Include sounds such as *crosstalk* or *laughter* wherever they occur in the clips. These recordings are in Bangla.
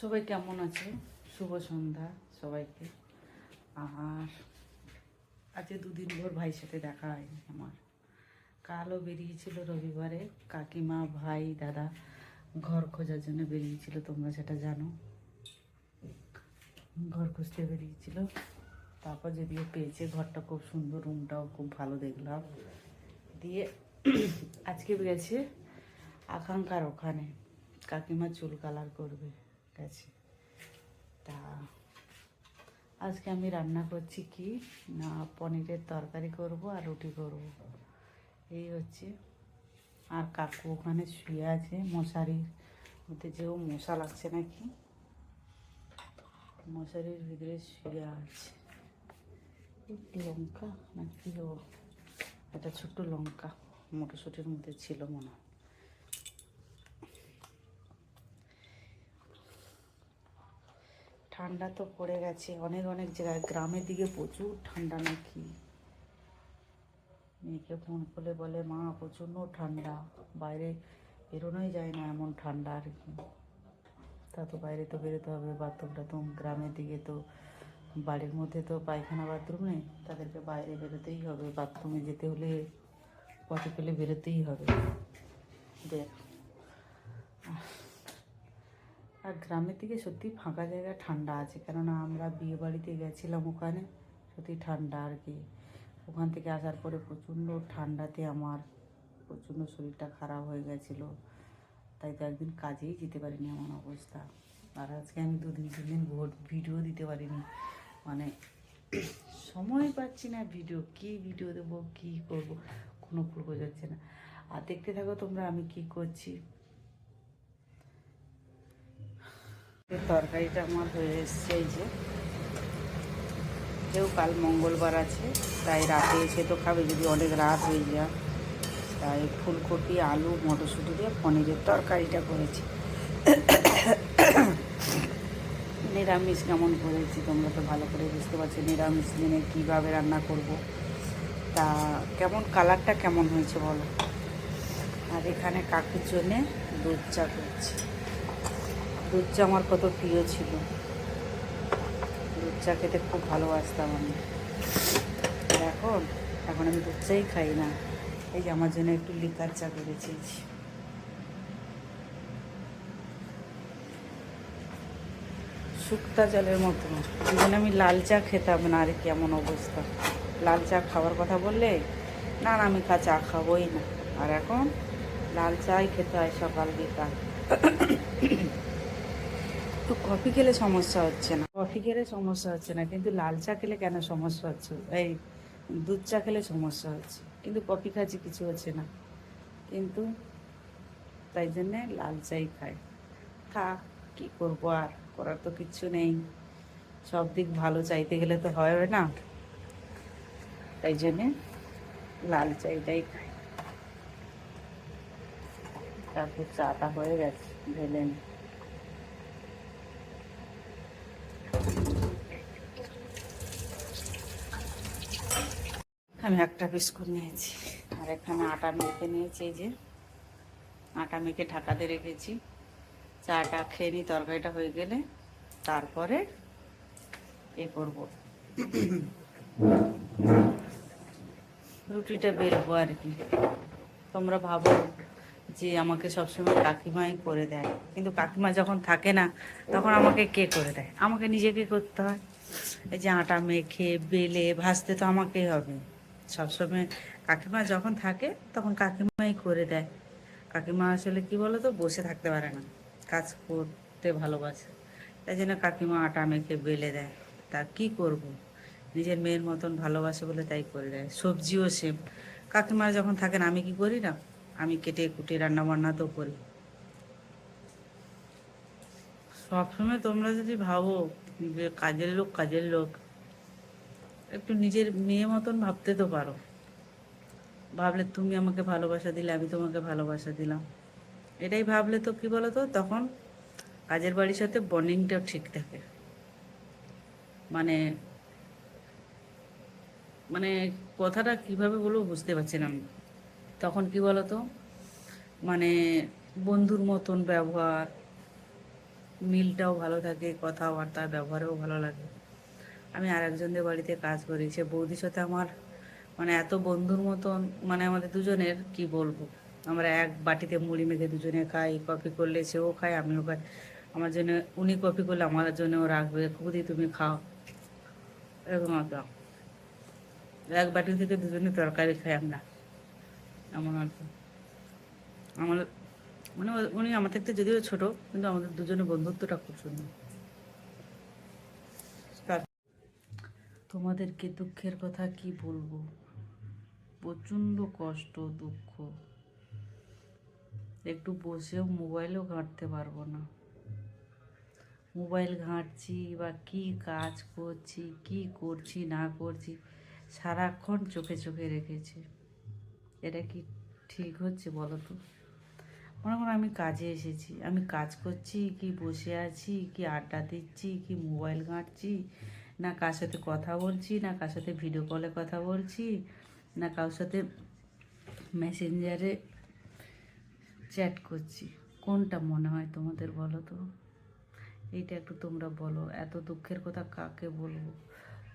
সবাই কেমন আছে? শুভ সন্ধ্যা সবাইকে। আর আজকে দুদিন ভোর ভাইয়ের সাথে দেখা হয়নি আমার। কালও বেরিয়েছিল রবিবারে। কাকিমা, ভাই, দাদা ঘর খোঁজার জন্য বেরিয়েছিল, তোমরা সেটা জানো। ঘর খুঁজতে বেরিয়েছিল। তারপর যদিও পেয়েছে ঘরটা খুব সুন্দর, রুমটাও খুব ভালো দেখলাম। দিয়ে আজকে গেছে আকাঙ্ক্ষার ওখানে। কাকিমা চুল কালার করবে। গেছে। তা আজকে আমি রান্না করছি কি? না, পনিরের তরকারি করব আর রুটি করব। এই হচ্ছে। আর কাকু ওখানে শুয়ে আছে, মশারির মধ্যে যেও মশা লাগছে নাকি? মশারির ভিতরে শুয়ে আছে। লঙ্কা নাকি ও, একটা ছোট্ট লঙ্কা, মটরশুটির মধ্যে ছিল মনে হয়। ঠান্ডা তো পড়ে গেছে। অনেক অনেক জায়গায়। গ্রামের দিকে প্রচুর ঠান্ডা নাকি? মেয়েকে ফোন করলে বলে, মা, প্রচণ্ড ঠান্ডা। বাইরে বেরোনোই যায় না এমন ঠান্ডা আর কি। তা তো বাইরে তো বেরোতে হবে। বাথরুম টাথরুম গ্রামের দিকে তো, বাড়ির মধ্যে তো পায়খানা বাথরুম নেই। তাদেরকে বাইরে বেরোতেই হবে। বাথরুমে যেতে হলে, পথে পেলে বেরোতেই হবে। দেখ আর গ্রামের দিকে সত্যি ফাঁকা জায়গা ঠান্ডা আছে, কেননা আমরা বিয়ে বাড়িতে গেছিলাম ওখানে সত্যি ঠান্ডা আর কি। ওখান থেকে আসার পরে প্রচণ্ড ঠান্ডাতে আমার প্রচণ্ড শরীরটা খারাপ হয়ে গেছিল। তাই তো একদিন কাজেই যেতে পারিনি এমন অবস্থা। আর আজকে আমি দুদিন তিন দিন ভোট ভিডিও দিতে পারিনি। মানে সময় পাচ্ছি না ভিডিও, কি ভিডিও দেবো, কি করব, কোনো পূর্ব যাচ্ছে না। আর দেখতে থাকো তোমরা আমি কি করছি এই তরকারিটা আমার হয়ে এসছে এই যে। কেউ কাল মঙ্গলবার আছে, তাই রাতে এসে তো খাবে, যদি অনেক রাত হয়ে যায়। তাই ফুলকপি, আলু, মটরশুঁটি দিয়ে পনিরের তরকারিটা করেছি। নিরামিষ কেমন করেছি তোমরা তো ভালো করে বুঝতে পারছ, নিরামিষ দিনে কীভাবে রান্না করব, তা কেমন, কালারটা কেমন হয়েছে বলো? আর এখানে কাকুর জন্যে দুধ চা করছি। দুধ চা আমার কত প্রিয় ছিল। দুধ চা খেতে খুব ভালোবাসতাম আমি। এখন এখন আমি দুধ চাই খাই না। এই যে আমার জন্য একটু লিকার চা করেছি শুক্তা জলের মতো। যেন আমি লাল চা খেতাম, না আর কেমন অবস্থা। লাল চা খাওয়ার কথা বললে, না না, আমি চা খাবোই না। আর এখন, লাল চাই খেতে হয় সকাল বিকাল। তো কফি খেলে সমস্যা হচ্ছে না। কফি খেলে সমস্যা হচ্ছে না, কিন্তু লাল চা খেলে কেন সমস্যা হচ্ছে? এই দুধ চা খেলে সমস্যা হচ্ছে, কিন্তু কফি খাচ্ছি কিছু হচ্ছে না। কিন্তু তাই জন্যে লাল চাই খাই। খা, কী করব আর? করার তো কিচ্ছু নেই। সব দিক ভালো চাইতে গেলে তো হবে না? তাই জন্যে লাল চাইটাই খাই। তারপর চাটা হয়ে গেছে, ঢেলে আমি একটা বিস্কুট নিয়েছি। আর এখানে আটা মেখে নিয়েছি, এই যে। আটা মেখে ঢাকাতে রেখেছি। চাটা খেয়ে নিই, তরকারিটা হয়ে গেলে। তারপরে এ করব। রুটিটা বেরবো আর কি। তোমরা ভাবো যে আমাকে সবসময় কাকিমাই করে দেয়। কিন্তু কাকিমা যখন থাকে না, তখন আমাকে কে করে দেয়? আমাকে নিজেকে করতে হয়? এই যে আটা মেখে, বেলে, ভাজতে তো আমাকেই হবে। সবসময় কাকিমা যখন থাকে, তখন কাকিমাই করে দেয়। কাকিমা আসলে কি বলো তো বসে থাকতে পারে না। কাজ করতে ভালোবাসে। তাই জন্য কাকিমা আটা মেখে বেলে দেয়। তা কি করব? নিজের মেয়ের মতন ভালোবাসে বলে তাই করে দেয়। সবজিও সেম কাকিমা যখন থাকেন, আমি কি করি না? আমি কেটে কুটে রান্না বান্না তো করি। সবসময় তোমরা যদি ভাবো, যে কাজের লোক কাজের লোক একটু নিজের মেয়ে মতন ভাবতে তো পারো। ভাবলে তুমি আমাকে ভালোবাসা দিলে, আমি তোমাকে ভালোবাসা দিলাম। এটাই ভাবলে তো কি বলো তো তখন কাজের বাড়ির সাথে বন্ডিংটাও ঠিক থাকে। মানে মানে কথাটা কীভাবে বলব বুঝতে পারছি না আমি। তখন কি বলো তো মানে বন্ধুর মতন ব্যবহার, মিলটাও ভালো থাকে কথাবার্তা ব্যবহারেও ভালো লাগে। আমি আর একজনদের বাড়িতে কাজ করি। সে বৌদির সাথে আমার মানে এত বন্ধুর মতন মানে আমাদের দুজনের, কি বলব? আমরা এক বাটিতে মুড়ি মেখে দুজনে খাই, কফি করলে সেও খায়, আমিও খাই। আমার জন্য, উনি কফি করলে আমার জন্যও রাখবে। খুদি, তুমি খাও। এরকম একটা। এক বাটি থেকে দুজনে তরকারি খাই আমরা। এমন আর কি। আমার মানে উনি আমার থেকে যদিও ছোট, কিন্তু আমাদের দুজনের বন্ধুত্বটা খুব সুন্দর তার- তোমাদেরকে দুঃখের কথা কি বলব? প্রচণ্ড কষ্ট, দুঃখ। একটু বসেও মোবাইলও ঘাঁটতে পারব না। মোবাইল ঘাঁটছি বা কি কাজ করছি, কি করছি, না করছি, সারাক্ষণ চোখে চোখে রেখেছি। এটা কি ঠিক হচ্ছে বলো তো? মনে করো আমি কাজে এসেছি, আমি কাজ করছি, কি বসে আছি, কি আড্ডা দিচ্ছি, কি মোবাইল ঘাঁটছি না কার সাথে কথা বলছি, না কার সাথে ভিডিও কলে কথা বলছি, না কারোর সাথে মেসেঞ্জারে চ্যাট করছি। কোনটা মনে হয় তোমাদের বলো তো? এইটা একটু তোমরা বলো। এত দুঃখের কথা কাকে বলব?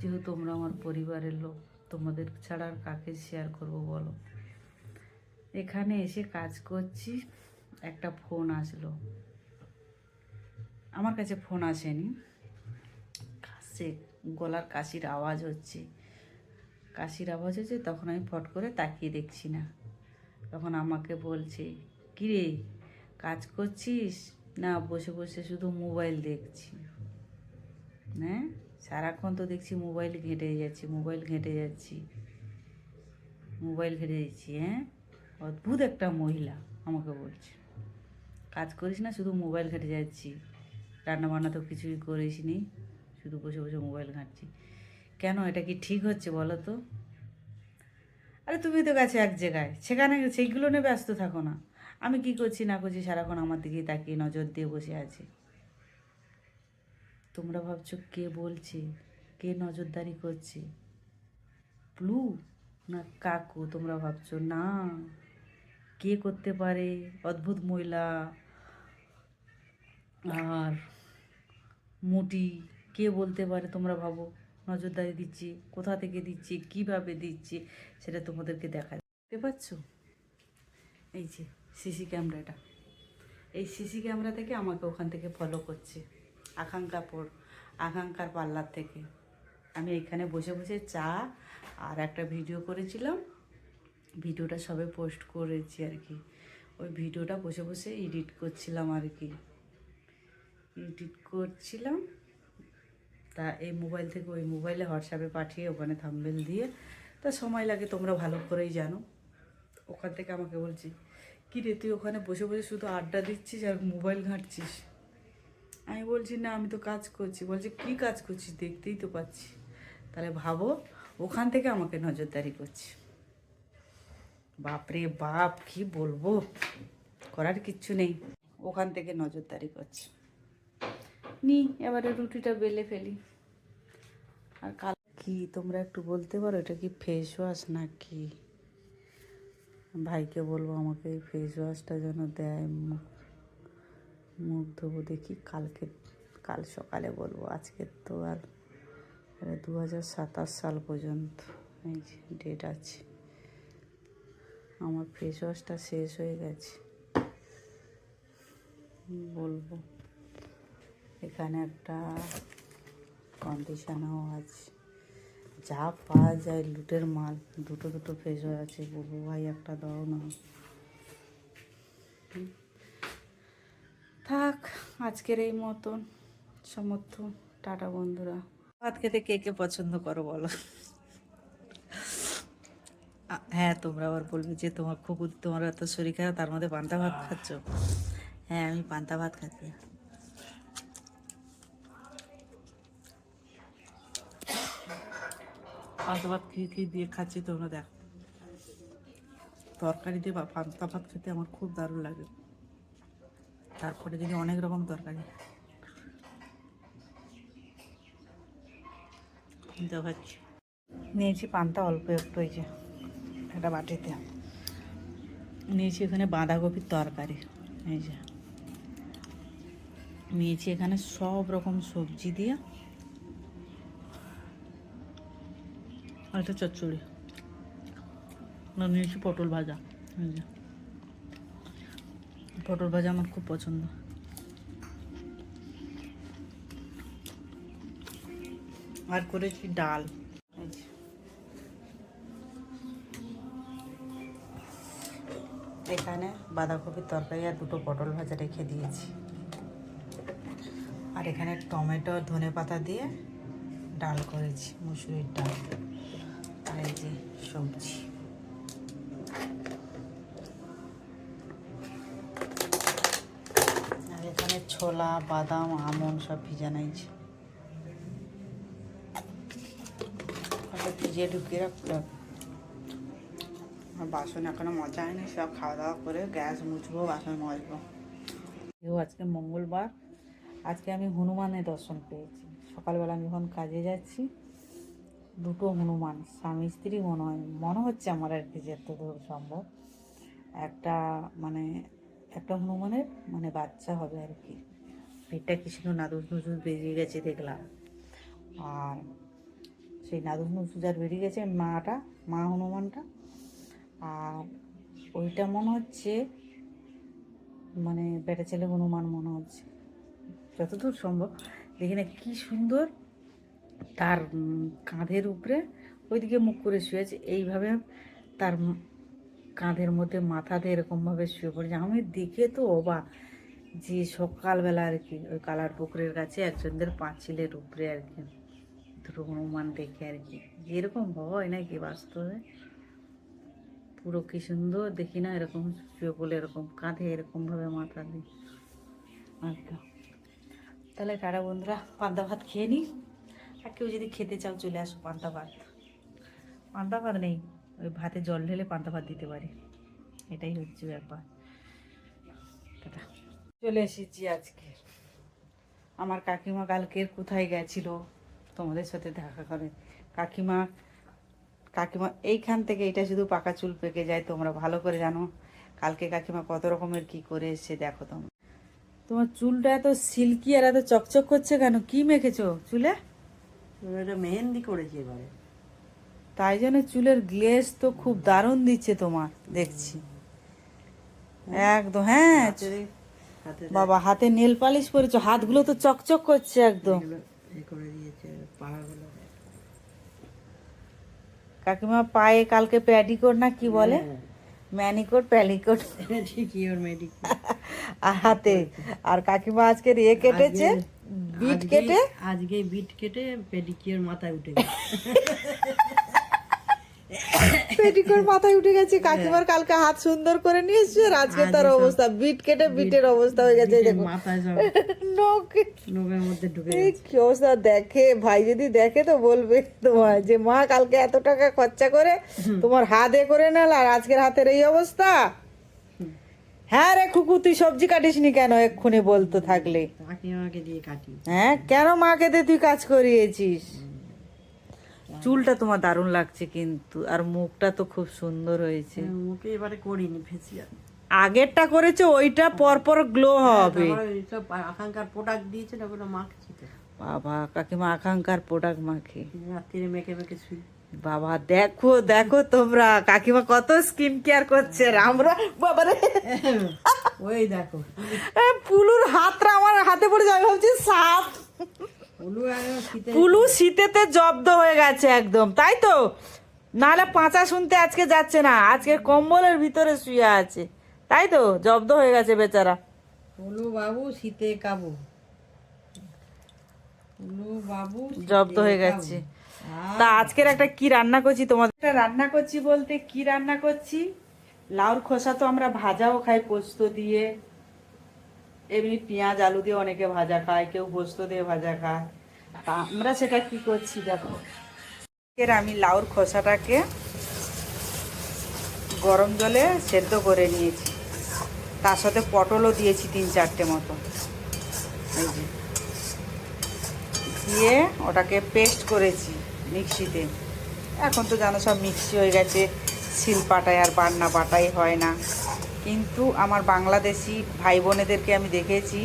যেহেতু তোমরা আমার পরিবারের লোক, তোমাদের ছাড়া আর কাকে শেয়ার করব বলো? এখানে এসে কাজ করছি, একটা ফোন আসলো। আমার কাছে ফোন আসেনি। সে গলার কাশির আওয়াজ হচ্ছে। কাশির আওয়াজ হচ্ছে, তখন আমি ফট করে তাকিয়ে দেখছি না। তখন আমাকে বলছে, কিরে, কাজ করছিস? না, বসে বসে শুধু মোবাইল দেখছি। হ্যাঁ? সারাক্ষণ তো দেখছি মোবাইল ঘেঁটে যাচ্ছি, মোবাইল ঘেঁটে যাচ্ছি। মোবাইল ঘেঁটে যাচ্ছি হ্যাঁ? অদ্ভুত একটা মহিলা, আমাকে বলছে। কাজ করিস না, শুধু মোবাইল ঘেঁটে যাচ্ছি। রান্না বান্না তো কিছুই করিস নি শুধু বসে বসে মোবাইল ঘাঁটছি। কেন এটা কি ঠিক হচ্ছে বলো তো? আরে তুমি তো গেছে এক জায়গায়, সেখানে সেইগুলো নিয়ে ব্যস্ত থাকো না। আমি কি করছি না করছি সারাক্ষণ আমার দিকেই তাকিয়ে নজর দিয়ে বসে আছে। তোমরা ভাবছ কে বলছে, কে নজরদারি করছে? প্লু না কাকু? তোমরা ভাবছ না। কে করতে পারে? অদ্ভুত মহিলা আর মুটি কে বলতে পারে তোমরা ভাবো? নজরদারি দিচ্ছি, কোথা থেকে দিচ্ছি, কীভাবে দিচ্ছি, সেটা তোমাদেরকে দেখা দেখতে পাচ্ছ? এই যে সিসি ক্যামেরাটা। এই সিসি ক্যামেরা থেকে আমাকে ওখান থেকে ফলো করছে, আকাঙ্ক্ষা পর, আকাঙ্ক্ষার পার্লার থেকে। আমি এখানে বসে বসে চা আর একটা ভিডিও করেছিলাম। ভিডিওটা সবে পোস্ট করেছি আর কি। ওই ভিডিওটা বসে বসে এডিট করছিলাম আর কি। এডিট করছিলাম। তা এই মোবাইল থেকে ওই মোবাইলে হোয়াটসঅ্যাপে পাঠিয়ে ওখানে থাম্বেল দিয়ে, তা সময় লাগে তোমরা ভালো করেই জানো। ওখান থেকে আমাকে বলছি, কী রে, তুই ওখানে বসে বসে শুধু আড্ডা দিচ্ছিস আর মোবাইল ঘাঁটছিস? আমি বলছি, না, আমি তো কাজ করছি। বলছি, কী কাজ করছিস? দেখতেই তো পাচ্ছি। তাহলে ভাবো, ওখান থেকে আমাকে নজরদারি করছি। বাপরে বাপ, কি বলব? করার কিচ্ছু নেই। ওখান থেকে নজরদারি করছে। নি, এবারে রুটিটা বেলে ফেলি। আর কাল কি তোমরা একটু বলতে পারো, এটা কি ফেস ওয়াশ নাকি? ভাইকে বলব আমাকে এই ফেস ওয়াশটা যেন দেয় মুখ মুখ ধোবো দেখি, কালকে, কাল সকালে বলব, আজকে তো আর দু হাজার সাতাশ সাল পর্যন্ত, এই যে ডেট আছে। আমার ফেস ওয়াশটা শেষ হয়ে গেছে। বলব। এখানে একটা কন্ডিশনও আছে। যা পাওয়া যায় লুটের মাল। দুটো দুটো ওয়াশ আছে। বলব, ভাই, একটা দাও না। থাক, আজকের এই মতন। সমর্থ, টাটা বন্ধুরা। ভাত খেতে কে কে পছন্দ করো বলো? হ্যাঁ তোমরা আবার বলবে যে তোমার খুব, তোমার এত শরীর খারাপ, তার মধ্যে পান্তা ভাত খাচ্ছ? হ্যাঁ আমি পান্তা ভাত খাচ্ছি। পান্তা ভাত খেয়ে খেয়ে দিয়ে খাচ্ছি, তোমরা দেখো। তরকারি দিয়ে পান্তা ভাত খেতে আমার খুব দারুণ লাগে। তারপরে যদি অনেক রকম তরকারি। দেখাচ্ছি নিয়েছি পান্তা, অল্প একটু এই যে একটা বাটিতে। নিয়েছি এখানে বাঁধাকপির তরকারি, এই যে। নিয়েছি এখানে সব রকম সবজি দিয়ে আর চচ্চড়ি। নিয়েছি পটল ভাজা। পটল ভাজা আমার খুব পছন্দ। আর করেছি ডাল। এখানে বাঁধাকপির তরকারি আর দুটো পটল ভাজা রেখে দিয়েছি। আর এখানে টমেটো ধনে পাতা দিয়ে ডাল করেছি, মুসুরির ডাল। এই যে সবজি আর এখানে ছোলা, বাদাম, আমন সব ভিজা নাইছে। ওটা ভিজিয়ে ঢুকিয়ে রাখলাম আর বাসন এখনও মজা হয়নি সব খাওয়া দাওয়া করে গ্যাস মুছবো, বাসন মাজবো। এও আজকে মঙ্গলবার। আজকে আমি হনুমানের দর্শন পেয়েছি। সকালবেলা আমি যখন কাজে যাচ্ছি। দুটো হনুমান, স্বামী স্ত্রী মনে হয়, মনে হচ্ছে আমার আর কি যতদূর সম্ভব। একটা মানে একটা হনুমানের মানে বাচ্চা হবে আর কি। পেটটা কি ছিল নাদুস নুসুস বেরিয়ে গেছে দেখলাম। আর সেই নাদুস নুসুস আর বেরিয়ে গেছে মাটা, মা হনুমানটা। আর ওইটা মনে হচ্ছে মানে বেটা ছেলে হনুমান মনে হচ্ছে। যতদূর সম্ভব। দেখি না কী সুন্দর তার কাঁধের উপরে ওইদিকে মুখ করে শুয়েছে এইভাবে তার কাঁধের মধ্যে মাথাতে এরকমভাবে শুয়ে পড়েছে। আমি দেখে তো অবাক যে সকালবেলা আর কি, ওই কালার পুকুরের কাছে একজনদের পাঁচিলের উপরে আর কি, দুটো দেখে আর কি। এরকম হয় নাকি বাস্তবে? পুরো কি সুন্দর, দেখি না এরকম শুয়ে পড়লে এরকম কাঁধে এরকমভাবে মাথা দিই আচ্ছা। তাহলে টাটা বন্ধুরা, পান্তা ভাত খেয়ে নিই। আর কেউ যদি খেতে চাও চলে আসো পান্তা ভাত। পান্তা ভাত নেই, ওই ভাতে জল ঢেলে পান্তা ভাত দিতে পারি। এটাই হচ্ছে ব্যাপার। চলে এসেছি আজকে। আমার কাকিমা কালকের কোথায় গেছিল তোমাদের সাথে দেখা করে। কাকিমা কাকিমা, এইখান থেকে এটা শুধু পাকা চুল পেকে যায়, তোমরা ভালো করে জানো। কালকে কাকিমা কত রকমের কি করে এসছে দেখো তোমরা। তোমার চুলটা এত সিল্কি আর এত চকচক করছে কেন? কি মেখেছো চুলে? এটা মেহেন্দি করেছি এবারে। তাই জন্য চুলের গ্লেজ তো খুব দারুণ দিচ্ছে তোমার দেখছি। একদম হ্যাঁ। বাবা হাতে নেল পালিশ পরেছো হাতগুলো তো চকচক করছে একদম। কাকিমা পায়ে কালকে প্যাডিকোট না কি বলে? হ্যাঁ। ম্যানিকোট প্যালিকোট। *laughs* আর হাতে আর কাকিমা আজকে রে কেটেছে? বিট কেটে? আজকে বিট কেটে পেডিকিওর মাথায় উঠে গেছে। পেটিকোট মাথায় উঠে গেছে কাকিমার কালকে হাত সুন্দর করে নিয়ে এসছে আর আজকে তার অবস্থা বিট কেটে বিটের অবস্থা হয়ে গেছে দেখো। সব মধ্যে ঢুকে কি অবস্থা দেখে ভাই যদি দেখে তো বলবে তোমার যে মা কালকে এত টাকা খরচা করে তোমার হাত এ করে নিল আর আজকের হাতের এই অবস্থা? হ্যাঁ রে খুকু তুই সবজি কাটিসনি কেন এক্ষুনি বলতো থাকলে? কাকিমাকে দিয়ে কাটি। হ্যাঁ কেন মাকে দিয়ে তুই কাজ করিয়েছিস? চুলটা তোমার দারুণ লাগছে কিন্তু আর মুখটা তো খুব সুন্দর হয়েছে। মুখে এবারে করিনি ফেসিয়াল আগেরটা করেছে ওইটা পরপর গ্লো হবে। সব আকাঙ্ক্ষার প্রোডাক্ট দিয়েছে না ওগুলো মাখছি বাবা কাকিমা আকাঙ্কার প্রোডাক্ট মাখে। রাত্রিরে মেখে মেখে শুই বাবা দেখো দেখো তোমরা কাকিমা কত স্কিন কেয়ার করছে আমরা বাবারে ওই দেখো। পুলুর হাতটা আমার হাতে পড়ে যাবে ভাবছি সাপ। পুলু শীতেতে জব্দ হয়ে গেছে একদম তাই তো? নাহলে পাঁচা শুনতে আজকে যাচ্ছে না আজকে কম্বলের ভিতরে শুয়ে আছে তাই তো? জব্দ হয়ে গেছে বেচারা। ওলু বাবু শীতে কাবু। বাবু জব্দ হয়ে গেছে। তা আজকের একটা কি রান্না করছি? তোমাদের একটা রান্না করছি বলতে কি রান্না করছি? লাউর খোসা তো আমরা ভাজাও খাই পোস্ত দিয়ে। এমনি পেঁয়াজ আলু দিয়ে অনেকে ভাজা খায় কেউ পোস্ত দিয়ে ভাজা খায়। তা আমরা সেটা কি করছি দেখো। এর আমি লাউর খোসাটাকে গরম জলে সেদ্ধ করে নিয়েছি। তার সাথে পটলও দিয়েছি তিন চারটে মতো। এই যে। দিয়ে ওটাকে পেস্ট করেছি মিক্সিতে। এখন তো জানো সব মিক্সি হয়ে গেছে শিল পাটায় আর বান্না পাটাই হয় না। কিন্তু আমার বাংলাদেশি ভাই বোনেদেরকে আমি দেখেছি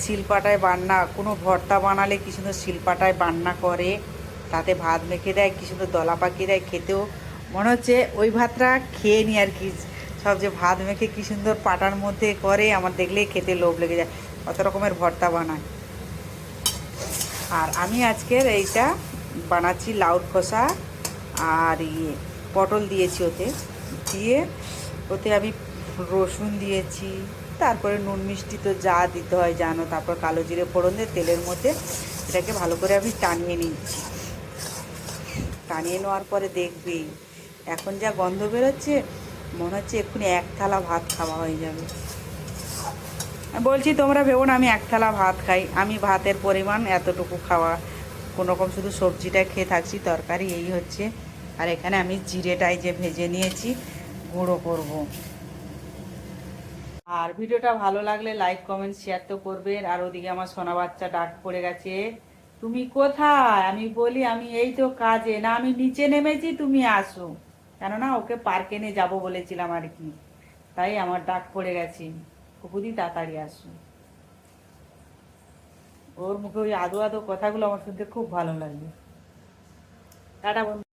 শিলপাটায় বান্না, কোনো ভর্তা বানালে কি সুন্দর শিলপাটায় বান্না করে, তাতে ভাত মেখে দেয়, কি সুন্দর দলা পাকিয়ে দেয় খেতেও। মনে হচ্ছে ওই ভাতটা খেয়ে নি আর কি, সব যে ভাত মেখে কি সুন্দর পাটার মধ্যে করে, আমার দেখলেই খেতে লোভ লেগে যায়। কত রকমের ভর্তা বানায়। আর আমি আজকের এইটা বানাচ্ছি লাউর খোসা আর ইয়ে পটল দিয়েছি ওতে। দিয়ে ওতে আমি রসুন দিয়েছি, তারপরে নুন মিষ্টি তো যা দিতে হয় জানো, তারপর কালো জিরে ফোড়ন দিয়ে তেলের মধ্যে এটাকে ভালো করে আমি টানিয়ে নিচ্ছি। টানিয়ে নেওয়ার পরে দেখবি, এখন যা গন্ধ বেরোচ্ছে, মনে হচ্ছে এক্ষুনি এক থালা ভাত খাওয়া হয়ে যাবে। বলছি, তোমরা ভেবো না, আমি এক থালা ভাত খাই। আমি ভাতের পরিমাণ এতটুকু খাওয়া। কোনো রকম শুধু সবজিটা খেয়ে থাকছি, তরকারি এই হচ্ছে। আর এখানে আমি জিরেটাই যে ভেজে নিয়েছি, গুঁড়ো করব। আর ভিডিওটা ভালো লাগলে লাইক, কমেন্ট, শেয়ার তো করবেন। আর ওদিকে আমার সোনা বাচ্চা ডাক পড়ে গেছে, তুমি কোথায়? আমি বলি, আমি এই তো কাজে। না, আমি নিচে নেমেছি, তুমি আসো। কেননা ওকে পার্কে নিয়ে যাব বলেছিলাম আর কি। তাই আমার ডাক পড়ে গেছে। কুকুদি তাড়াতাড়ি আসুন ওর মুখে ওই আদো আদো কথাগুলো আমার শুনতে খুব ভালো লাগে। টাটা বন্ধু।